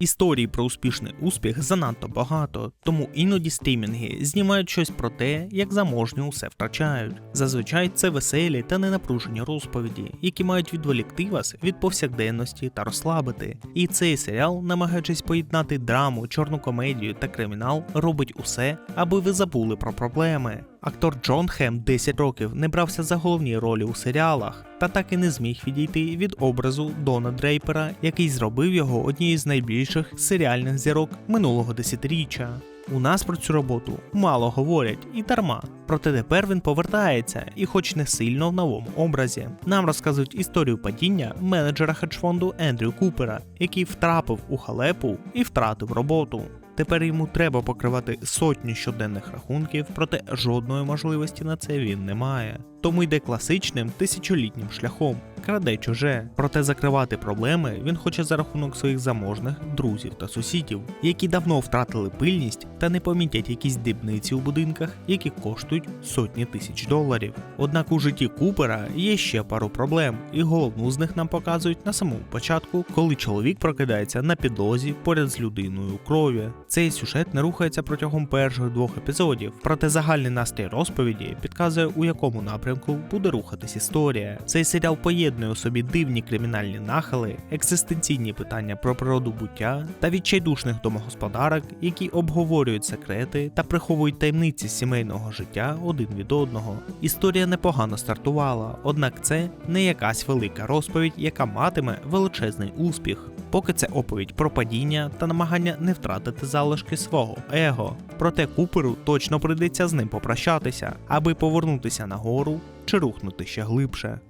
Історій про успішний успіх занадто багато, тому іноді стрімінги знімають щось про те, як заможні усе втрачають. Зазвичай це веселі та ненапружені розповіді, які мають відволікти вас від повсякденності та розслабити. І цей серіал, намагаючись поєднати драму, чорну комедію та кримінал, робить усе, аби ви забули про проблеми. Актор Джон Хем 10 років не брався за головні ролі у серіалах, та так і не зміг відійти від образу Дона Дрейпера, який зробив його однією з найбільших серіальних зірок минулого десятиріччя. У нас про цю роботу мало говорять і дарма. Проте тепер він повертається, і хоч не сильно в новому образі. Нам розказують історію падіння менеджера хедж-фонду Ендрю Купера, який втрапив у халепу і втратив роботу. Тепер йому треба покривати сотні щоденних рахунків, проте жодної можливості на це він не має. Тому йде класичним тисячолітнім шляхом, краде чуже. Проте закривати проблеми він хоче за рахунок своїх заможних друзів та сусідів, які давно втратили пильність та не помітять якісь дрібниці у будинках, які коштують сотні тисяч доларів. Однак у житті Купера є ще пару проблем, і головну з них нам показують на самому початку, коли чоловік прокидається на підлозі поряд з людиною у крові. Цей сюжет не рухається протягом перших двох епізодів, проте загальний настрій розповіді підказує, у якому напрямку буде рухатись історія. Цей серіал поєднує у собі дивні кримінальні нахили, екзистенційні питання про природу буття та відчайдушних домогосподарок, які обговорюють секрети та приховують таємниці сімейного життя один від одного. Історія непогано стартувала, однак це не якась велика розповідь, яка матиме величезний успіх. Поки це оповідь про падіння та намагання не втратити залишки свого его. Проте Куперу точно прийдеться з ним попрощатися, аби повернутися нагору чи рухнути ще глибше.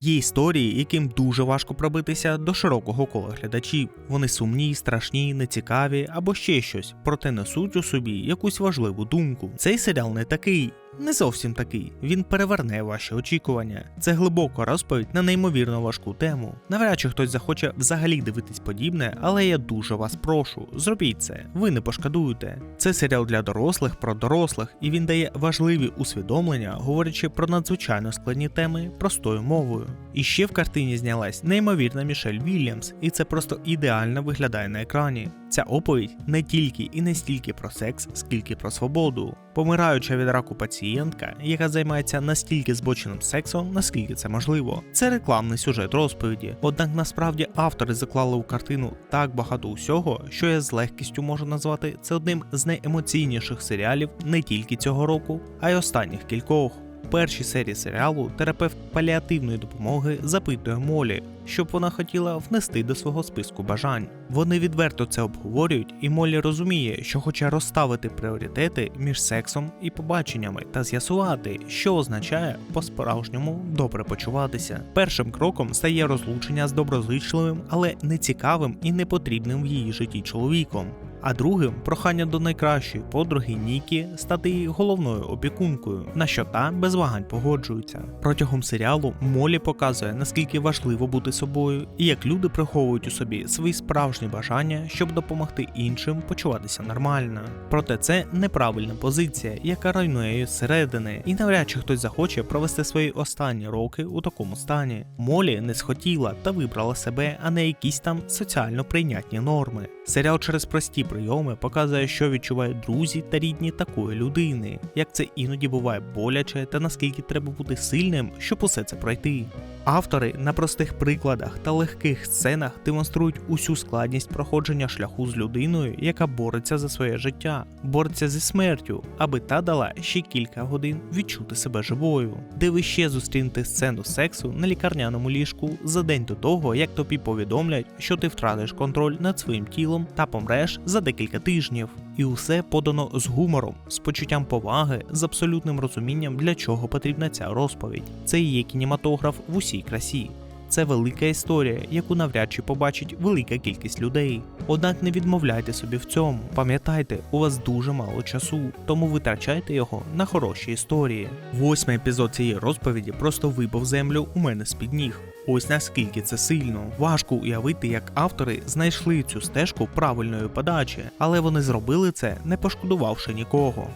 Є історії, яким дуже важко пробитися до широкого кола глядачів. Вони сумні, страшні, нецікаві або ще щось, проте несуть у собі якусь важливу думку. Цей серіал не такий. Не зовсім такий, він переверне ваші очікування. Це глибока розповідь на неймовірно важку тему. Навряд чи хтось захоче взагалі дивитись подібне, але я дуже вас прошу, зробіть це, ви не пошкодуєте. Це серіал для дорослих про дорослих, і він дає важливі усвідомлення, говорячи про надзвичайно складні теми простою мовою. І ще в картині знялась неймовірна Мішель Вільямс, і це просто ідеально виглядає на екрані. Ця оповідь не тільки і не стільки про секс, скільки про свободу. Помираюча від раку пацієнтка, яка займається настільки збоченим сексом, наскільки це можливо. Це рекламний сюжет розповіді. Однак насправді автори заклали у картину так багато усього, що я з легкістю можу назвати це одним з найемоційніших серіалів не тільки цього року, а й останніх кількох. У першій серії серіалу терапевт паліативної допомоги запитує Молі, щоб вона хотіла внести до свого списку бажань. Вони відверто це обговорюють, і Молі розуміє, що хоче розставити пріоритети між сексом і побаченнями та з'ясувати, що означає по-справжньому добре почуватися. Першим кроком стає розлучення з доброзичливим, але нецікавим і непотрібним в її житті чоловіком. А другим прохання до найкращої подруги Нікі стати її головною опікункою, на що та без вагань погоджується. Протягом серіалу Молі показує, наскільки важливо бути собою і як люди приховують у собі свої справжні бажання, щоб допомогти іншим почуватися нормально. Проте це неправильна позиція, яка руйнує її зсередини, і навряд чи хтось захоче провести свої останні роки у такому стані. Молі не схотіла та вибрала себе, а не якісь там соціально прийнятні норми. Серіал через прості прийоми показує, що відчувають друзі та рідні такої людини, як це іноді буває боляче та наскільки треба бути сильним, щоб усе це пройти. Автори на простих прикладах та легких сценах демонструють усю складність проходження шляху з людиною, яка бореться за своє життя, бореться зі смертю, аби та дала ще кілька годин відчути себе живою, де ви ще зустрінете сцену сексу на лікарняному ліжку за день до того, як тобі повідомлять, що ти втратиш контроль над своїм тілом та помреш за декілька тижнів. І усе подано з гумором, з почуттям поваги, з абсолютним розумінням, для чого потрібна ця розповідь. Це і є кінематограф в усій красі. Це велика історія, яку навряд чи побачить велика кількість людей. Однак не відмовляйте собі в цьому. Пам'ятайте, у вас дуже мало часу, тому витрачайте його на хороші історії. Восьмий епізод цієї розповіді просто випав землю у мене з-під ніг. Ось наскільки це сильно. Важко уявити, як автори знайшли цю стежку правильної подачі, але вони зробили це, не пошкодувавши нікого.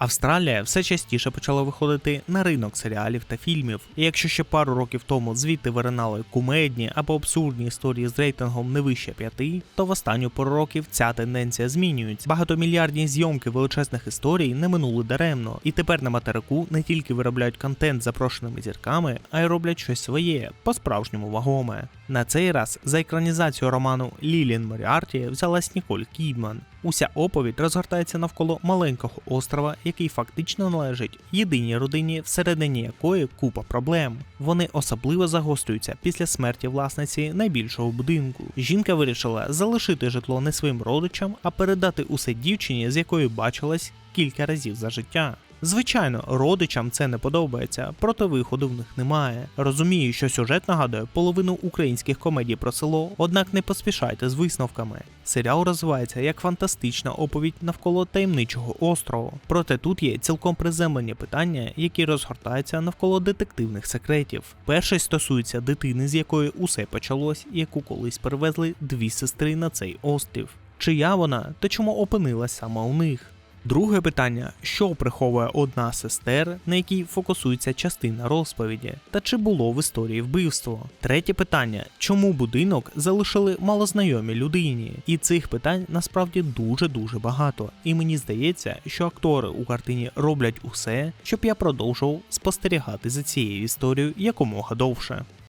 Австралія все частіше почала виходити на ринок серіалів та фільмів. І якщо ще пару років тому звідти виринали кумедні або абсурдні історії з рейтингом не вище п'яти, то в останню пару років ця тенденція змінюється. Багатомільярдні зйомки величезних історій не минули даремно, і тепер на материку не тільки виробляють контент з запрошеними зірками, а й роблять щось своє, по-справжньому вагоме. На цей раз за екранізацію роману Лілін Моріарті взялась Ніколь Кідман. Уся оповідь розгортається навколо маленького острова, який фактично належить єдиній родині, всередині якої купа проблем. Вони особливо загострюються після смерті власниці найбільшого будинку. Жінка вирішила залишити житло не своїм родичам, а передати усе дівчині, з якою бачилась кілька разів за життя. Звичайно, родичам це не подобається, проте виходу в них немає. Розумію, що сюжет нагадує половину українських комедій про село, однак не поспішайте з висновками. Серіал розвивається як фантастична оповідь навколо таємничого острову. Проте тут є цілком приземлені питання, які розгортаються навколо детективних секретів. Перший стосується дитини, з якої усе почалось, яку колись перевезли дві сестри на цей острів. Чия вона та чому опинилась саме у них? Друге питання: що приховує одна сестер, на якій фокусується частина розповіді, та чи було в історії вбивство? Третє питання: чому будинок залишили малознайомі людині? І цих питань насправді дуже дуже багато. І мені здається, що актори у картині роблять усе, щоб я продовжував спостерігати за цією історією якомога довше.